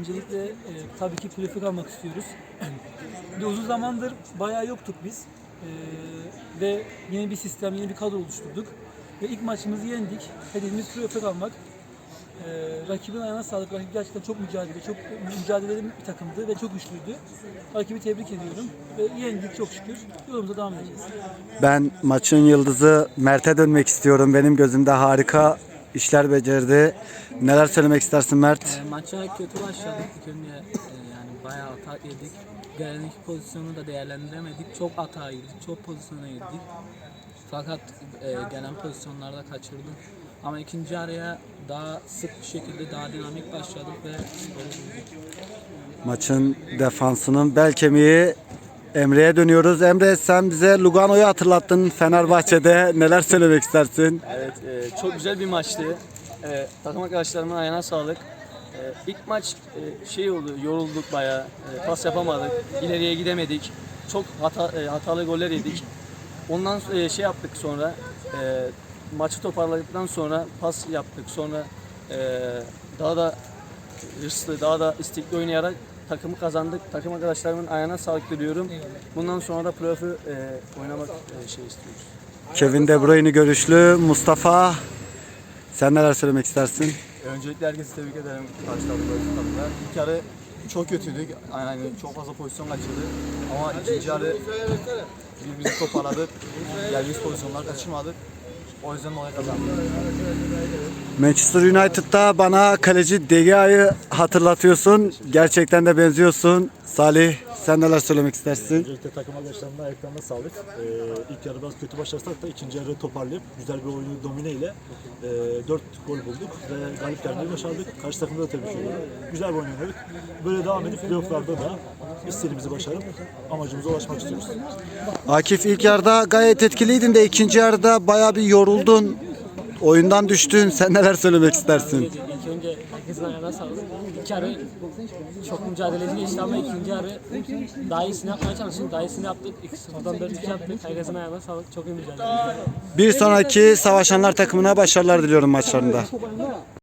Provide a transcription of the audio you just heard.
Öncelikle e, tabii ki playoff'a kalmak istiyoruz. Bir uzun zamandır bayağı yoktuk biz. E, ve yeni bir sistem, yeni bir kadro oluşturduk. Ve ilk maçımızı yendik. Hedefimiz playoff'a kalmak. E, rakibin ayağına sağlık. Rakip gerçekten çok mücadele, çok mücadeleli bir takımdı ve çok güçlüydü. Rakibi tebrik ediyorum. Ve yendik çok şükür. Yolumuza devam edeceğiz. Ben maçın yıldızı Mert'e dönmek istiyorum. Benim gözümde harika işler becerdi. Neler söylemek istersin Mert? E, maça kötü başladık. İlk önce e, yani bayağı hata yedik. Gelen iki pozisyonu da değerlendiremedik. Çok hata yedik, çok pozisyona girdik. Fakat e, gelen pozisyonlarda kaçırdık. Ama ikinci araya daha sık bir şekilde daha dinamik başladık ve skoru bulduk. Maçın defansının bel kemiği Emre'ye dönüyoruz. Emre sen bize Lugano'yu hatırlattın Fenerbahçe'de. Neler söylemek istersin? Evet, e, çok güzel bir maçtı. E, takım arkadaşlarımın ayağına sağlık. E, ilk maç e, şey oldu, yorulduk bayağı. E, pas yapamadık, ileriye gidemedik. Çok hata, e, hatalı goller yedik. Ondan e, şey yaptık sonra, e, maçı toparladıktan sonra pas yaptık. Sonra e, daha da hırslı, daha da istekli oynayarak takımı kazandık. Takım arkadaşlarımın ayağına sağlık diliyorum. Bundan sonra da playoff'u e, oynamak e, şey istiyoruz. Kevin De Bruyne görüşlü. Mustafa sen neler söylemek istersin? Öncelikle herkesi tebrik ederim karşıladığı takımda. İlk yarı çok kötüydük. Yani çok fazla pozisyon kaçırdık. Ama ikinci yarı birbirimizi toparladık. Geldiğimiz pozisyonlar kaçırmadık. O yüzden dolayı kazandık. Manchester United'da bana kaleci De Gea'yı hatırlatıyorsun. Gerçekten de benziyorsun. Salih sen neler söylemek istersin? Öncelikle takım arkadaşlarımın ayaklarına sağlık. Ee, ilk yarı biraz kötü başlasak da ikinci yarı toparlayıp güzel bir oyunu domine ile e, 4 gol bulduk ve galip gelmeyi başardık. Karşı takımda da tebrik ediyorum. Güzel bir oyun oynadık. Böyle devam edip playofflarda da istediğimizi başarıp amacımıza ulaşmak istiyoruz. Akif ilk yarıda gayet etkiliydin de ikinci yarıda bayağı bir yoruldun. Oyundan düştün. Sen neler söylemek istersin? İlk önce herkesin ayağına sağlık. İlk yarı çok mücadeleci geçti ama ikinci yarı daha iyisini yapmaya çalıştık. Daha iyisini yaptık. 2-0'dan 4-2 yaptık. Herkesin ayağına sağlık. Çok iyi mücadele. Bir sonraki Savaşanlar takımına başarılar diliyorum maçlarında.